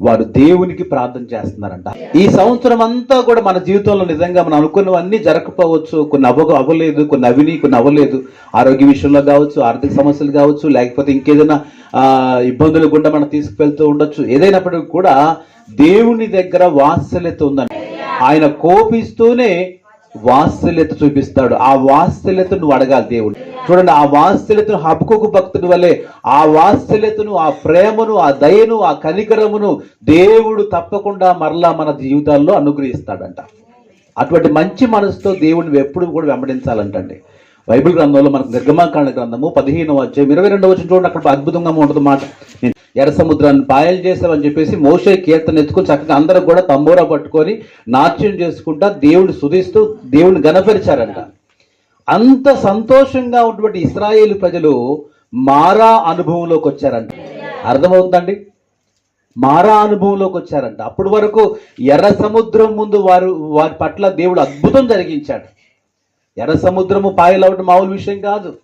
వారు దేవునికి ప్రార్థన చేస్తున్నారంట. ఈ సంవత్సరం అంతా కూడా మన జీవితంలో నిజంగా మనం అనుకున్నవన్నీ జరగకపోవచ్చు. కొన్ని అవ్వ అవ్వలేదు కొన్ని అవిని కొన్ని అవ్వలేదు. ఆరోగ్య విషయంలో కావచ్చు ఆర్థిక సమస్యలు కావచ్చు లేకపోతే ఇంకేదైనా ఇబ్బందులు గుండా మనం తీసుకువెళ్తూ ఉండొచ్చు. ఏదైనప్పటికీ కూడా దేవుని దగ్గర వాత్సల్యత ఉందండి ఆయన కోపిస్తూనే వాత్సల్యత చూపిస్తాడు. ఆ వాత్సల్యత నువ్వు అడగాలి దేవుడు. చూడండి ఆ వాత్సల్యతను హబుకు భక్తుడి వల్లే ఆ వాత్సల్యతను ఆ ప్రేమను ఆ దయను ఆ కనికరమును దేవుడు తప్పకుండా మరలా మన జీవితాల్లో అనుగ్రహిస్తాడంట. అటువంటి మంచి మనసుతో దేవుడిని ఎప్పుడు కూడా వెంబడించాలంటండి. బైబిల్ గ్రంథంలో మనకు నిర్గమాకాండ గ్రంథము పదిహేనవ అధ్యాయం ఇరవై రెండవ వచ్చిన చూడండి అక్కడ అద్భుతంగా ఉంటుంది మాట. ఎర్ర సముద్రాన్ని పాయలు చేసామని చెప్పేసి మోసే కీర్తన ఎత్తుకొని చక్కగా అందరూ కూడా తంబూరా పట్టుకొని నాట్యం చేసుకుంటా దేవుడిని సుధిస్తూ దేవుడిని గనపరిచారంట అంత సంతోషంగా ఉన్నటువంటి ఇస్రాయేల్ ప్రజలు మారా అనుభవంలోకి వచ్చారంట. అర్థమవుతుందండి? మారా అనుభవంలోకి వచ్చారంట. అప్పటి వరకు ఎర్ర సముద్రం ముందు వారు వారి పట్ల దేవుడు అద్భుతం జరిగించాడు. ఎర్ర సముద్రము పాయలవడం మామూలు విషయం కాదు.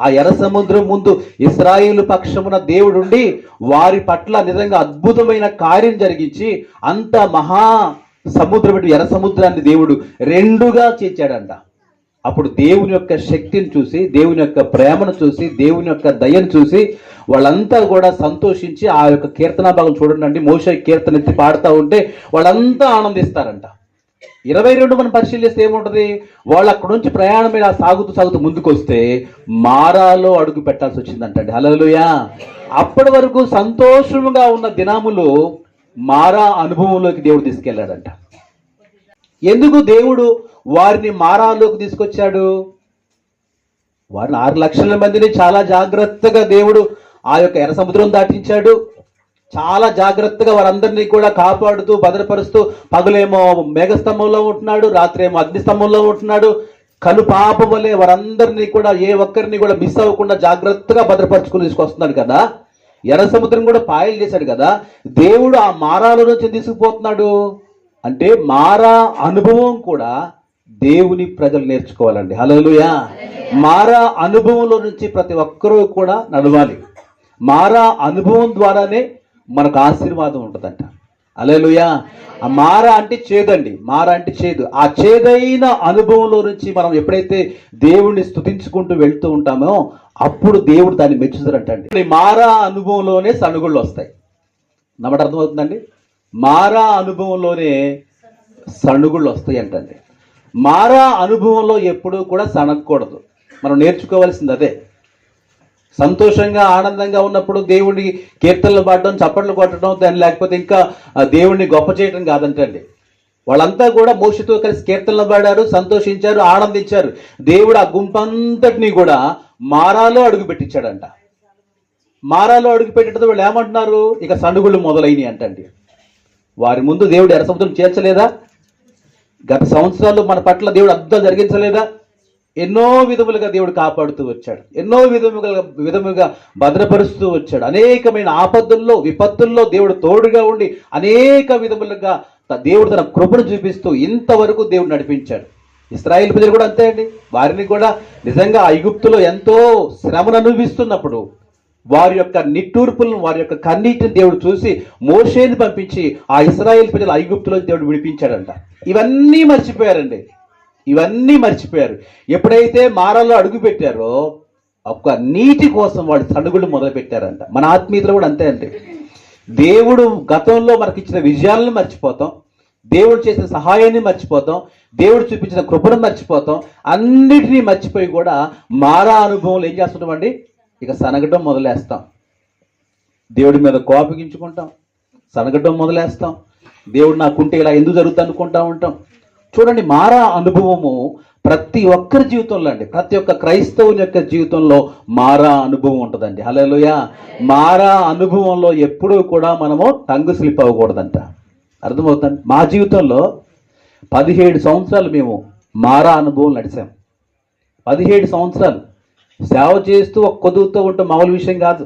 ఆ ఎర్ర సముద్రం ముందు ఇస్రాయిల్ పక్షమున దేవుడుండి వారి పట్ల నిజంగా అద్భుతమైన కార్యం జరిగించి అంత మహా సముద్రం ఎర్ర సముద్రాన్ని దేవుడు రెండుగా చేర్చాడంట. అప్పుడు దేవుని యొక్క శక్తిని చూసి దేవుని యొక్క ప్రేమను చూసి దేవుని యొక్క దయను చూసి వాళ్ళంతా కూడా సంతోషించి ఆ యొక్క కీర్తనా భాగం చూడండి మోస కీర్తన ఎత్తి పాడుతూ ఉంటే వాళ్ళంతా ఆనందిస్తారంట. ఇరవై రెండు మనం పరిశీలిస్తే ఏముంటుంది? వాళ్ళు అక్కడ నుంచి ప్రయాణం మీద సాగుతూ సాగుతూ ముందుకు వస్తే మారాలో అడుగు పెట్టాల్సి వచ్చిందంటండి. హలోయా అప్పటి వరకు సంతోషంగా ఉన్న దినాములు మారా అనుభవంలోకి దేవుడు తీసుకెళ్ళాడంట ఎందుకు? దేవుడు వారిని మారాలోకి తీసుకొచ్చాడు. వారిని ఆరు లక్షల మందిని చాలా జాగ్రత్తగా దేవుడు ఆ యొక్క ఎర్ర సముద్రం దాటించాడు. చాలా జాగ్రత్తగా వారందరినీ కూడా కాపాడుతూ భద్రపరుస్తూ పగులేమో మేఘస్తంభంలో ఉంటున్నాడు రాత్రేమో అగ్నిస్తంభంలో ఉంటున్నాడు. కను పాప వలె వారందరినీ కూడా ఏ ఒక్కరిని కూడా మిస్ అవ్వకుండా జాగ్రత్తగా భద్రపరుచుకుని తీసుకొస్తున్నాడు కదా. ఎర్ర సముద్రం కూడా పాయలు చేశాడు కదా. దేవుడు ఆ మారాల నుంచి తీసుకుపోతున్నాడు? అంటే మారా అనుభవం కూడా దేవుని ప్రజలు నేర్చుకోవాలండి. హలోలుయా మారా అనుభవంలో నుంచి ప్రతి ఒక్కరూ కూడా నడవాలి. మారా అనుభవం ద్వారానే మనకు ఆశీర్వాదం ఉంటుందంట. అలేలుయా ఆ మార అంటే చేదండి. మార అంటే చేదు. ఆ చేదైన అనుభవంలో నుంచి మనం ఎప్పుడైతే దేవుణ్ణి స్థుతించుకుంటూ వెళ్తూ ఉంటామో అప్పుడు దేవుడు దాన్ని మెచ్చుతారంటండి మారా అనుభవంలోనే సనుగుళ్ళు వస్తాయి. నమ్మట అర్థమవుతుందండి? మారా అనుభవంలోనే సణుగుళ్ళు వస్తాయి అంటండి మారా అనుభవంలో ఎప్పుడూ కూడా సనగకూడదు మనం నేర్చుకోవాల్సింది అదే. సంతోషంగా ఆనందంగా ఉన్నప్పుడు దేవుడి కీర్తనలు పాడడం చప్పట్లు కొట్టడం దాన్ని లేకపోతే ఇంకా దేవుణ్ణి దేవుడిని గొప్ప చేయడం కాదంటండి. వాళ్ళంతా కూడా మోషతో కలిసి కీర్తనలు పాడారు సంతోషించారు ఆనందించారు. దేవుడు ఆ గుంపంతటిని కూడా మారాలో అడుగు పెట్టించాడంట మారాలో అడుగు పెట్టేటప్పుడు వాళ్ళు ఏమంటున్నారు? ఇక సణుగుళ్ళు మొదలైనవి అంటండి. వారి ముందు దేవుడు ఎర్ర సముద్రం చేర్చలేదా? గత సంవత్సరాలు మన పట్ల దేవుడు అద్భుతాలు జరిగించలేదా? ఎన్నో విధములుగా దేవుడు కాపాడుతూ వచ్చాడు. ఎన్నో విధముగా విధముగా భద్రపరుస్తూ వచ్చాడు. అనేకమైన ఆపత్తుల్లో విపత్తుల్లో దేవుడు తోడుగా ఉండి అనేక విధములుగా దేవుడు తన కృపను చూపిస్తూ ఇంతవరకు దేవుడు నడిపించాడు. ఇస్రాయిల్ ప్రజలు కూడా అంతే అండి. వారిని కూడా నిజంగా ఐగుప్తులో ఎంతో శ్రమను అనుభవిస్తున్నప్పుడు వారి యొక్క నిట్టూర్పులను వారి యొక్క కన్నీటిని దేవుడు చూసి మోషేని పంపించి ఆ ఇస్రాయేల్ ప్రజలు ఐగుప్తులో దేవుడు విడిపించాడంట. ఇవన్నీ మర్చిపోయారండి. ఇవన్నీ మర్చిపోయారు. ఎప్పుడైతే మారాలో అడుగు పెట్టారో ఒక్క నీటి కోసం వాళ్ళు సడుగులు మొదలు పెట్టారంట మన ఆత్మీయతలు కూడా అంతే అండి. దేవుడు గతంలో మనకి ఇచ్చిన విజయాలను మర్చిపోతాం. దేవుడు చేసిన సహాయాన్ని మర్చిపోతాం. దేవుడు చూపించిన కృపను మర్చిపోతాం. అన్నిటినీ మర్చిపోయి కూడా మారా అనుభవంలో ఏం చేస్తుంటామండి? ఇక సనగటం మొదలేస్తాం. దేవుడి మీద కోపగించుకుంటాం. సనగటం మొదలేస్తాం. దేవుడు నాకుంటే ఇలా ఎందుకు జరుగుతుంది అనుకుంటా ఉంటాం. చూడండి మారా అనుభవము ప్రతి ఒక్కరి జీవితంలో అండి. ప్రతి ఒక్క క్రైస్తవుని యొక్క జీవితంలో మారా అనుభవం ఉంటుందండి. హలోయ మారా అనుభవంలో ఎప్పుడూ కూడా మనము టంగు స్లిప్ అవ్వకూడదంట. అర్థమవుతుంది మా జీవితంలో పదిహేడు సంవత్సరాలు మేము మారా అనుభవం నడిచాం. పదిహేడు సంవత్సరాలు. సేవ చేస్తూ ఒక కొదువుతూ ఉంటే మామూలు విషయం కాదు.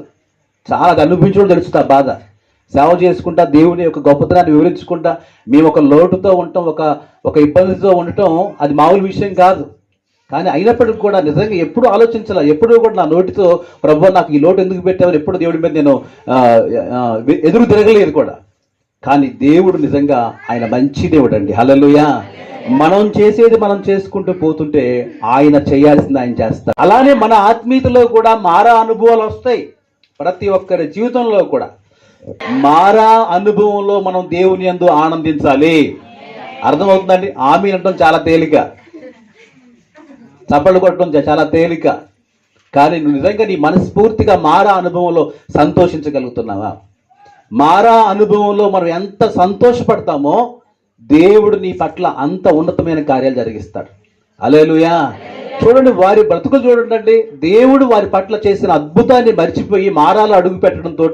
చాలా అది అనుభవించడం తెలుస్తుంది బాధ. సేవ చేసుకుంటా దేవుని యొక్క గొప్పతనాన్ని వివరించుకుంటా మేము ఒక లోటుతో ఉండటం ఒక ఒక ఇబ్బందితో ఉండటం అది మామూలు విషయం కాదు. కానీ అయినప్పటికీ కూడా నిజంగా ఎప్పుడు ఆలోచించాల ఎప్పుడు కూడా నా నోటితో ప్రభు నాకు ఈ లోటు ఎందుకు పెట్టావని ఎప్పుడు దేవుడి మీద నేను ఎదురు తిరగలేదు కూడా. కానీ దేవుడు నిజంగా ఆయన మంచి దేవుడు అండి హలలుయా మనం చేసేది మనం చేసుకుంటూ పోతుంటే ఆయన చేయాల్సింది ఆయన చేస్తారు అలానే మన ఆత్మీయతలో కూడా మారా అనుభవాలు వస్తాయి. ప్రతి ఒక్కరి జీవితంలో కూడా. మారా అనుభవంలో మనం దేవుని అందు ఆనందించాలి. అర్థమవుతుందండి? ఆమె అనడం చాలా తేలిక. చప్పళ్ళు కొట్టడం చాలా తేలిక. కానీ నువ్వు నిజంగా నీ మనస్ఫూర్తిగా మారా అనుభవంలో సంతోషించగలుగుతున్నావా? మారా అనుభవంలో మనం ఎంత సంతోషపడతామో దేవుడు నీ పట్ల అంత ఉన్నతమైన కార్యాలు జరిగిస్తాడు. అలేలుయా చూడండి వారి బ్రతుకులు చూడండి దేవుడు వారి పట్ల చేసిన అద్భుతాన్ని మర్చిపోయి మారాలు అడుగు పెట్టడంతో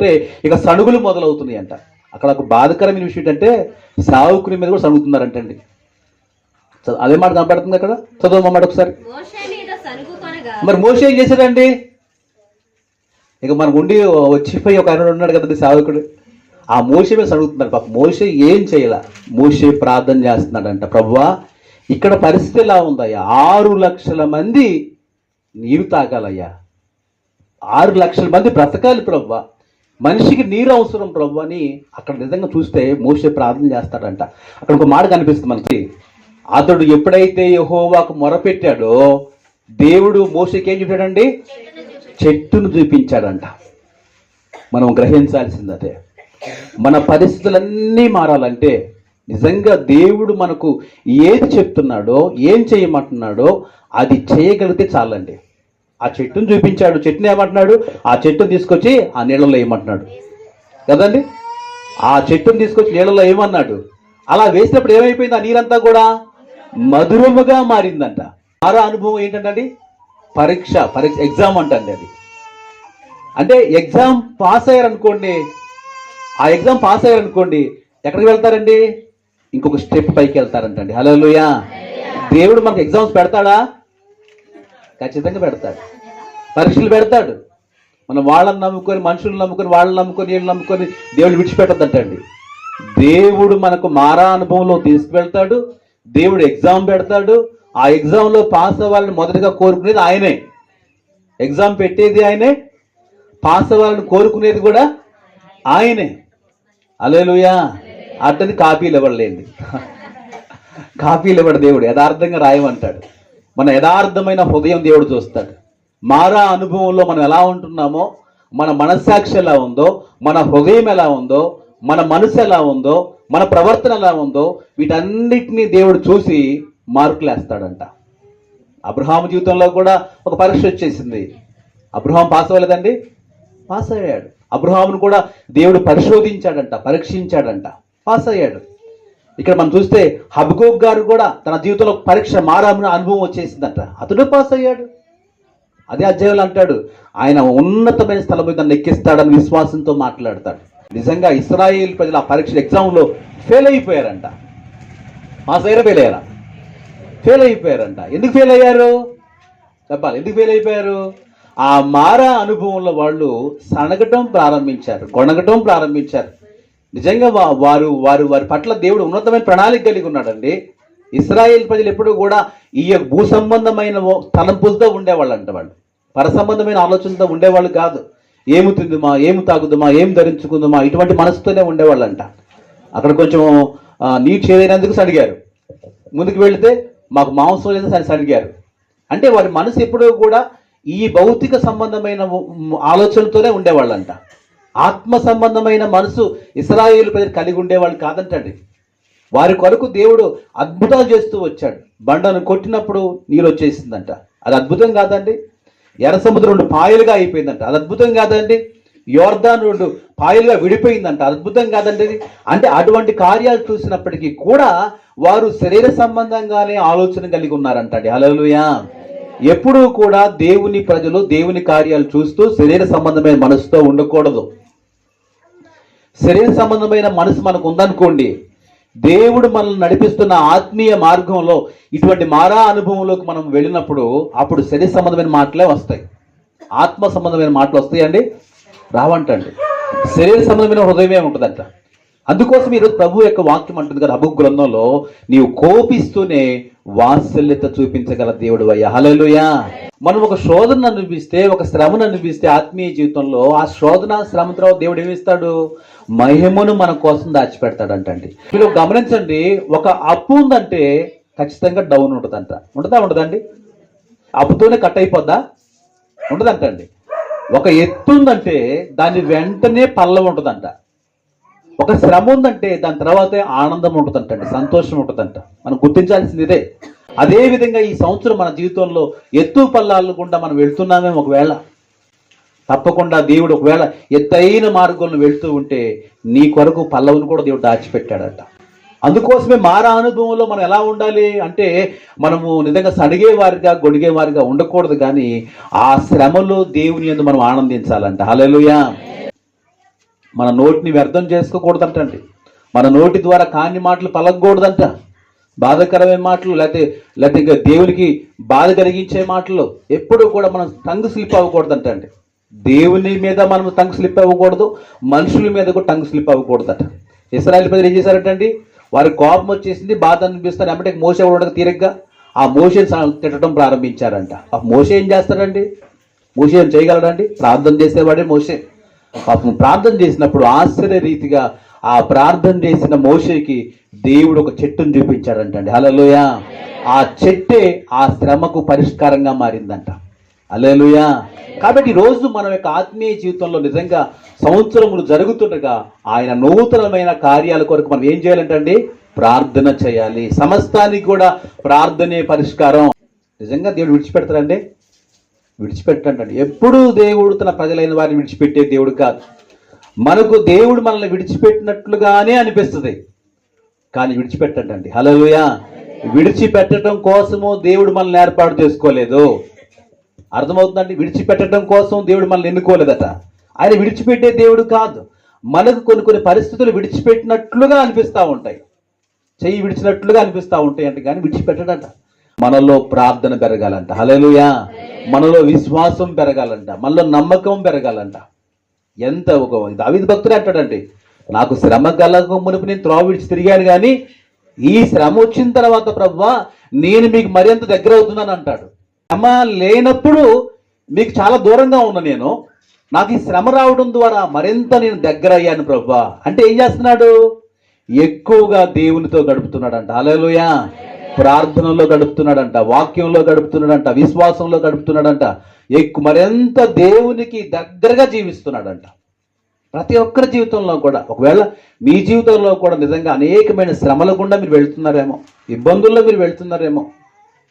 ఇక సణుగులు మొదలవుతున్నాయి అంట అక్కడ ఒక బాధకరమైన విషయం ఏంటంటే సావుకుని మీద కూడా సణుగుతున్నారంటండి. అదే మాట కనపడుతుంది అక్కడ? చదువు మాట ఒకసారి. మరి మోషే ఏం చేశాడండి? ఇక మనకు ఉండి వచ్చిపోయి ఒక ఆయన ఉన్నాడు కదండి సేవకుడు. ఆ మోసే మీద అడుగుతున్నాడు పాప మోసే ఏం చేయాల? మోసే ప్రార్థన చేస్తున్నాడంట ప్రభువా ఇక్కడ పరిస్థితి ఎలా ఉందయ్యా? ఆరు లక్షల మంది నీరు తాగాలయ్యా. ఆరు లక్షల మంది బ్రతకాలి ప్రభువా. మనిషికి నీరు అవసరం ప్రభు అని అక్కడ నిజంగా చూస్తే మోసే ప్రార్థన చేస్తాడంట. అక్కడ ఒక మాట కనిపిస్తుంది మనకి. అతడు ఎప్పుడైతే యహోవాకు మొరపెట్టాడో దేవుడు మోసకి ఏం చెప్పాడండి చెట్టును చూపించాడంట. మనం గ్రహించాల్సింది అదే మన పరిస్థితులన్నీ మారాలంటే నిజంగా దేవుడు మనకు ఏది చెప్తున్నాడో ఏం చేయమంటున్నాడో అది చేయగలిగితే చాలండి. ఆ చెట్టును చూపించాడు చెట్టుని ఏమంటున్నాడు? ఆ చెట్టును తీసుకొచ్చి ఆ నీళ్ళలో వేయమంటున్నాడు. కదండి? ఆ చెట్టును తీసుకొచ్చి నీళ్ళలో వేయమన్నాడు. అలా వేసినప్పుడు ఏమైపోయింది ఆ నీరంతా కూడా? మధురముగా మారిందంట. మరో అనుభవం ఏంటంటే పరీక్ష పరీక్ష ఎగ్జామ్ అంటండి అది. అంటే ఎగ్జామ్ పాస్ అయ్యారనుకోండి ఆ ఎగ్జామ్ పాస్ అయ్యారనుకోండి ఎక్కడికి వెళ్తారండి? ఇంకొక స్టెప్ పైకి వెళ్తారంటండి. హలో దేవుడు మనకు ఎగ్జామ్స్ పెడతాడా? ఖచ్చితంగా పెడతాడు. పరీక్షలు పెడతాడు. మనం వాళ్ళని నమ్ముకొని మనుషులను నమ్ముకొని వాళ్ళని నమ్ముకొని వీళ్ళు నమ్ముకొని దేవుడు విడిచిపెట్టద్దంటండి. దేవుడు మనకు మారా అనుభవంలో తీసుకువెళ్తాడు. దేవుడు ఎగ్జామ్ పెడతాడు. ఆ ఎగ్జామ్లో పాస్ అవ్వాలని మొదటగా కోరుకునేది ఆయనే. ఎగ్జామ్ పెట్టేది ఆయనే. పాస్ అవ్వాలని కోరుకునేది కూడా ఆయనే. అలేలుయా అట్టని కాపీలు ఇవ్వలేండి కాపీలు ఇవ్వడు దేవుడు? యథార్థంగా రాయమంటాడు. మన యథార్థమైన హృదయం దేవుడు చూస్తాడు. మారా అనుభవంలో మనం ఎలా ఉంటున్నామో మన మనస్సాక్షి ఎలా ఉందో మన హృదయం ఎలా ఉందో మన మనసు ఎలా ఉందో మన ప్రవర్తన ఎలా ఉందో వీటన్నిటినీ దేవుడు చూసి మార్కులు వేస్తాడంట అబ్రహాం జీవితంలో కూడా ఒక పరీక్ష వచ్చేసింది. అబ్రహాం పాస్ అవ్వలేదండి? పాస్ అయ్యాడు. అబ్రహామును కూడా దేవుడు పరిశోధించాడంట పరీక్షించాడంట. పాస్ అయ్యాడు. ఇక్కడ మనం చూస్తే హబ్గోగ్ గారు కూడా తన జీవితంలో పరీక్ష మారామని అనుభవం వచ్చేసిందంట. అతడు పాస్ అయ్యాడు. అదే అధ్యాయులు అంటాడు ఆయన ఉన్నతమైన స్థలం మీద నన్ను ఎక్కిస్తాడని విశ్వాసంతో మాట్లాడతాడు. నిజంగా ఇస్రాయేల్ ప్రజలు ఆ పరీక్ష ఎగ్జామ్లో ఫెయిల్ అయిపోయారంట. పాస్ అయ్యారా ఫెయిల్ అయ్యారా? ఫెయిల్ అయిపోయారంట. ఎందుకు ఫెయిల్ అయ్యారు? చెప్పాలి. ఎందుకు ఫెయిల్ అయిపోయారు? ఆ మారా అనుభవంలో వాళ్ళు సనగటం ప్రారంభించారు కొనగటం ప్రారంభించారు. నిజంగా వారు వారు వారి పట్ల దేవుడు ఉన్నతమైన ప్రణాళిక కలిగి ఉన్నాడండి. ఇస్రాయేల్ ప్రజలు ఎప్పుడూ కూడా ఈ యొక్క భూ సంబంధమైన తలంపులతో ఉండేవాళ్ళు అంట వాళ్ళు. పర సంబంధమైన ఆలోచనతో ఉండేవాళ్ళు కాదు. ఏమి తిందుమా ఏమి తాగుదుమా ఏం ధరించుకుందుమా ఇటువంటి మనసుతోనే ఉండేవాళ్ళంట. అక్కడ కొంచెం నీట్ నీరు చేదైనందుకు సడిగారు ముందుకు వెళితే మాకు మాంసం లేదని సరి సడిగారు అంటే వారి మనసు ఎప్పుడూ కూడా ఈ భౌతిక సంబంధమైన ఆలోచనలతోనే ఉండేవాళ్ళంట. ఆత్మ సంబంధమైన మనసు ఇస్రాయేల్ ప్రజలు కలిగి ఉండేవాళ్ళు కాదంటండి. వారి కొరకు దేవుడు అద్భుతాలు చేస్తూ వచ్చాడు. బండను కొట్టినప్పుడు నీరు వచ్చేసిందంట. అది అద్భుతం కాదండి. ఎర్ర సముద్రం రెండు పాయలుగా అయిపోయిందంట. అది అద్భుతం కాదండి. యోర్ధాన్ రెండు పాయలుగా విడిపోయిందంట. అద్భుతం కాదండి అంటే అటువంటి కార్యాలు చూసినప్పటికీ కూడా వారు శరీర సంబంధంగానే ఆలోచన కలిగి ఉన్నారంటండి. హలోలుయా ఎప్పుడూ కూడా దేవుని ప్రజలు దేవుని కార్యాలు చూస్తూ శరీర సంబంధమైన మనసుతో ఉండకూడదు. శరీర సంబంధమైన మనసు మనకు ఉందనుకోండి దేవుడు మనల్ని నడిపిస్తున్న ఆత్మీయ మార్గంలో ఇటువంటి మారా అనుభవంలోకి మనం వెళ్ళినప్పుడు అప్పుడు శరీర సంబంధమైన మాటలే వస్తాయి. ఆత్మ సంబంధమైన మాటలు వస్తాయండి? రావంటండి. శరీర సంబంధమైన హృదయమే ఉంటుందంట. అందుకోసం ఈరోజు ప్రభు యొక్క వాక్యం అంటుంది కదా అభు గ్రంథంలో నీవు కోపిస్తూనే వాత్సల్యత చూపించగల దేవుడు అయ్యా. హలోయా మనం ఒక శోధన అనిపిస్తే ఒక శ్రమను అనిపిస్తే ఆత్మీయ జీవితంలో ఆ శోధన శ్రమ తర్వాత దేవుడు ఏమిస్తాడు మహిమను మన కోసం దాచిపెడతాడంటండి. మీరు గమనించండి ఒక అప్పు ఉందంటే ఖచ్చితంగా డౌన్ ఉంటుందంట. ఉంటుందా ఉంటుందండి అప్పుతోనే కట్ అయిపోద్దా? ఉండదంటండి. ఒక ఎత్తు ఉందంటే దాని వెంటనే పల్లవ ఉంటుందంట. ఒక శ్రమ ఉందంటే దాని తర్వాతే ఆనందం ఉంటుందంటండి సంతోషం ఉంటుందంట. మనం గుర్తించాల్సింది ఇదే. అదేవిధంగా ఈ సంవత్సరం మన జీవితంలో ఎత్తు పల్లాలు గుండా మనం వెళ్తున్నామే ఒకవేళ. తప్పకుండా దేవుడు ఒకవేళ ఎత్తైన మార్గంలో వెళ్తూ ఉంటే నీ కొరకు పల్లవును కూడా దేవుడు దాచిపెట్టాడట. అందుకోసమే మారా అనుభవంలో మనం ఎలా ఉండాలి అంటే మనము నిజంగా సడిగేవారిగా వారిగా గొడిగే వారిగా ఉండకూడదు కానీ ఆ శ్రమలో దేవుని యందు మనం ఆనందించాలంట. హల్లెలూయా. మన నోటిని వ్యర్థం చేసుకోకూడదంటండి. మన నోటి ద్వారా కాని మాటలు పలకూడదంట బాధకరమైన మాటలు లేకపోతే లేకపోతే ఇంకా దేవునికి బాధ కలిగించే మాటలు ఎప్పుడూ కూడా మనం టంగ్ స్లిప్ అవ్వకూడదంటండి. దేవుని మీద మనం టంగ్ స్లిప్ అవ్వకూడదు మనుషుల మీద కూడా టంగ్ స్లిప్ అవ్వకూడదట. ఇస్రాయల్ ప్రజలు ఏం చేశారటండి? వారి కోపం వచ్చేసింది బాధ అనిపిస్తారు ఎమ్మటే మోసే ఉండక తీరగ్గా. ఆ మోసేని తిట్టడం ప్రారంభించారంట. ఆ మోసే ఏం చేస్తాడండి? మోసే ఏం చేయగలడండి? ప్రార్థన చేసేవాడే మోసే పాపం ప్రార్థన చేసినప్పుడు ఆశ్చర్య రీతిగా ఆ ప్రార్థన చేసిన మోషేకి దేవుడు ఒక చెట్టును చూపించాడంటండి. హలోయ ఆ చెట్టే ఆ శ్రమకు పరిష్కారంగా మారిందంట. అలేలుయా కాబట్టి రోజు మన యొక్క ఆత్మీయ జీవితంలో నిజంగా సంవత్సరములు జరుగుతుండగా ఆయన నూతనమైన కార్యాల కొరకు మనం ఏం చేయాలంటండి? ప్రార్థన చేయాలి. సమస్తానికి కూడా ప్రార్థనే పరిష్కారం. నిజంగా దేవుడు విడిచిపెడతారండి విడిచిపెట్టండి. ఎప్పుడు దేవుడు తన ప్రజలైన వారిని విడిచిపెట్టే దేవుడు కాదు. మనకు దేవుడు మనల్ని విడిచిపెట్టినట్లుగానే అనిపిస్తుంది. కానీ విడిచిపెట్టండి హలోయా విడిచిపెట్టడం కోసము దేవుడు మనల్ని ఏర్పాటు చేసుకోలేదు. అర్థమవుతుందండి? విడిచిపెట్టడం కోసం దేవుడు మనల్ని ఎన్నుకోలేదట. ఆయన విడిచిపెట్టే దేవుడు కాదు. మనకు కొన్ని కొన్ని పరిస్థితులు విడిచిపెట్టినట్లుగా అనిపిస్తూ ఉంటాయి. చెయ్యి విడిచినట్లుగా అనిపిస్తూ ఉంటాయి అంటే కానీ విడిచిపెట్టడంట. మనలో ప్రార్థన పెరగాలంట. హల్లెలూయా. మనలో విశ్వాసం పెరగాలంట. మనలో నమ్మకం పెరగాలంట. ఎంత ఒక దావిది భక్తుడు అంటాడండి. నాకు శ్రమ కలగ మునుపు నేను త్రోవిడిచి తిరిగాను కానీ ఈ శ్రమ వచ్చిన తర్వాత ప్రభు నేను మీకు మరింత దగ్గర అవుతున్నాను అంటాడు. శ్రమ లేనప్పుడు మీకు చాలా దూరంగా ఉన్నా నేను నాకు ఈ శ్రమ రావడం ద్వారా మరింత నేను దగ్గర అయ్యాను ప్రభు. అంటే ఏం చేస్తున్నాడు? ఎక్కువగా దేవునితో గడుపుతున్నాడంట. అలలుయా ప్రార్థనలో గడుపుతున్నాడంట వాక్యంలో గడుపుతున్నాడంట విశ్వాసంలో గడుపుతున్నాడంట. ఎక్కువ మరింత దేవునికి దగ్గరగా జీవిస్తున్నాడంట. ప్రతి ఒక్కరి జీవితంలో కూడా. ఒకవేళ మీ జీవితంలో కూడా నిజంగా అనేకమైన శ్రమల గుండా మీరు వెళ్తున్నారేమో ఇబ్బందుల్లో మీరు వెళ్తున్నారేమో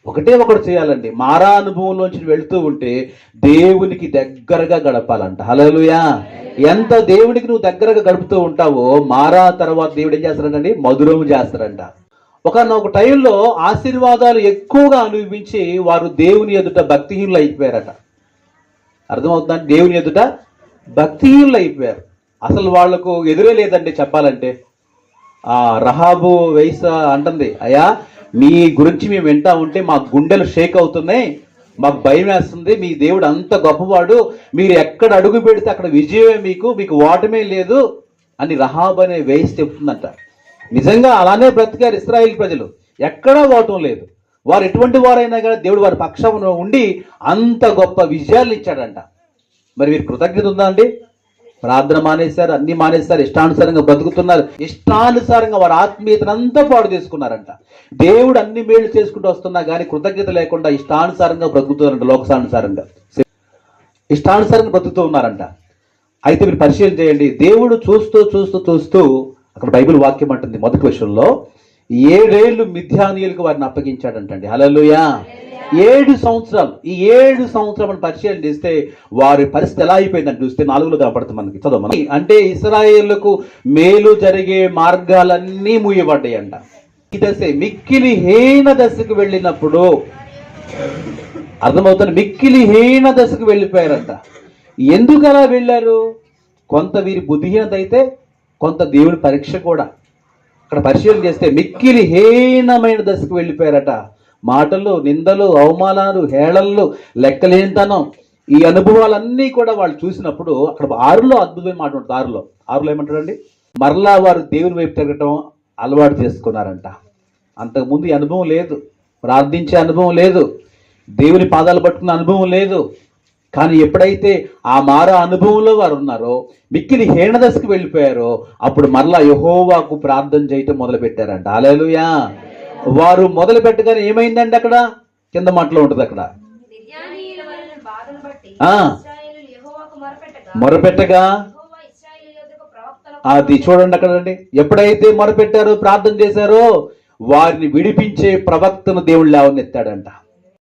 ఒకటే ఒకటి చేయాలండి. మారా అనుభవంలోంచి వెళుతూ ఉంటే దేవునికి దగ్గరగా గడపాలంట. హలోయా ఎంత దేవునికి నువ్వు దగ్గరగా గడుపుతూ ఉంటావో మారా తర్వాత దేవుడు ఏం చేస్తాడండి మధురము చేస్తాడంట. ఒకనొక టైంలో ఆశీర్వాదాలు ఎక్కువగా అనుభవించి వారు దేవుని ఎదుట భక్తిహీనులు అయిపోయారట అర్థమవుతుందండి దేవుని ఎదుట భక్తిహీనులు అయిపోయారు అసలు వాళ్ళకు ఎదురే లేదండి చెప్పాలంటే. ఆ రహాబు వైస అంటుంది అయ్యా మీ గురించి మేము వింటా ఉంటే మా గుండెలు షేక్ అవుతున్నాయి మాకు భయం వేస్తుంది మీ దేవుడు అంత గొప్పవాడు మీరు ఎక్కడ అడుగు పెడితే అక్కడ విజయమే మీకు మీకు ఓటమే లేదు అని రహాబ్ అనే వేసి చెప్తుందంట. నిజంగా అలానే బ్రతికారు ఇస్రాయిల్ ప్రజలు. ఎక్కడా ఓటం లేదు. వారు ఎటువంటి వారైనా కానీ దేవుడు వారి పక్షం ఉండి అంత గొప్ప విజయాలు ఇచ్చాడంట. మరి మీరు కృతజ్ఞత ఉందా అండి? ప్రార్థన మానేశారు అన్ని మానేశారు ఇష్టానుసారంగా బ్రతుకుతున్నారు. ఇష్టానుసారంగా వారి ఆత్మీయతను అంతా పాడు చేసుకున్నారంట. దేవుడు అన్ని మేలు చేసుకుంటూ వస్తున్నా కానీ కృతజ్ఞత లేకుండా ఇష్టానుసారంగా బ్రతుకుతున్నారంట లోకసానుసారంగా. ఇష్టానుసారంగా బ్రతుకుతూ ఉన్నారంట. అయితే మీరు పరిశీలన చేయండి. దేవుడు చూస్తూ చూస్తూ చూస్తూ అక్కడ బైబిల్ వాక్యం అంటుంది మొదటి విషయంలో ఏడేళ్ళు మిథ్యానీయులకు వారిని అప్పగించాడంటండి. హలలుయా ఏడు సంవత్సరాలు ఈ ఏడు సంవత్సరం పరిశీలన చేస్తే వారి పరిస్థితి ఎలా అయిపోయిందని చూస్తే నాలుగులో కనపడుతుంది మనకి. చదువు మనకి. అంటే ఇస్రాయేళ్ళకు మేలు జరిగే మార్గాలన్నీ మూయబడ్డాయంట. ఈ దశ మిక్కిలి హీన దశకు వెళ్ళినప్పుడు అర్థమవుతుంది మిక్కిలి హీన దశకు వెళ్ళిపోయారంట. ఎందుకు అలా వెళ్ళారు? కొంత వీరి బుద్ధిహీనత అయితే కొంత దేవుని పరీక్ష కూడా అక్కడ పరిశీలన చేస్తే మిక్కిలి హీనమైన దశకు వెళ్ళిపోయారట. మాటలు నిందలు అవమానాలు హేళనలు లెక్కలేనితనం ఈ అనుభవాలన్నీ కూడా వాళ్ళు చూసినప్పుడు అక్కడ ఆరులో అద్భుతమైన మాట ఉంటుంది. ఆరులో. ఆరులో ఏమంటారండి మరలా వారు దేవుని వైపు తిరగటం అలవాటు చేసుకున్నారంట. అంతకుముందు ఈ అనుభవం లేదు. ప్రార్థించే అనుభవం లేదు. దేవుని పాదాలు పట్టుకున్న అనుభవం లేదు. కానీ ఎప్పుడైతే ఆ మారా అనుభవంలో వారు ఉన్నారో మిక్కిలి హీనదశకు వెళ్ళిపోయారో అప్పుడు మరలా యహోవాకు ప్రార్థన చేయటం మొదలు పెట్టారంట అలెలుయా వారు మొదలు పెట్టగానే ఏమైందండి అక్కడ? కింద మాటలో ఉంటుంది అక్కడ. ఆ. మొరపెట్టగా? అది చూడండి అక్కడండి ఎప్పుడైతే మొరపెట్టారో ప్రార్థన చేశారో వారిని విడిపించే ప్రవక్తను దేవుడు లేవనెత్తాడంట.